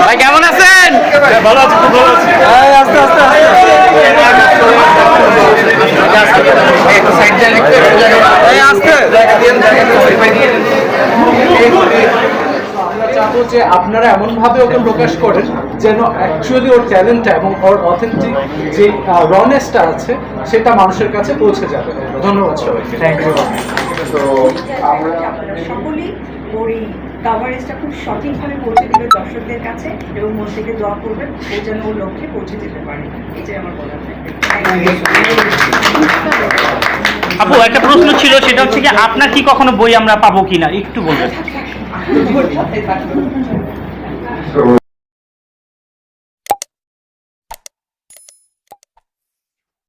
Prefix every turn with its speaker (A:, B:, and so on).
A: ভাই কেমন আছেন?
B: ভালো আছি খুব ভালো আছি
A: আস্তে। আস্তে
B: আপনারা এমন ভাবে ওকে প্রকাশ করেন যেন অ্যাকচুয়ালি ওর ট্যালেন্টটা এবং ওর অথেন্টিক যে রনেসটা আছে সেটা মানুষের কাছে পৌঁছে যাবে। ধন্যবাদ সবাইকে। থ্যাংক ইউ
C: তো আপনারা সকলেই ওই কাভারেজটা খুব সঠিকভাবে পৌঁছে দেবে দর্শকদের কাছে এবং মন থেকে দোয়া করবেন ও যেন ওর লক্ষ্যে পৌঁছে যেতে পারে। এটাই আমার বলার
A: আপু একটা প্রশ্ন ছিল সেটা হচ্ছে কি আপনার কি কখনো বই আমরা পাবো কিনা? একটু বলবেন।
C: Thank you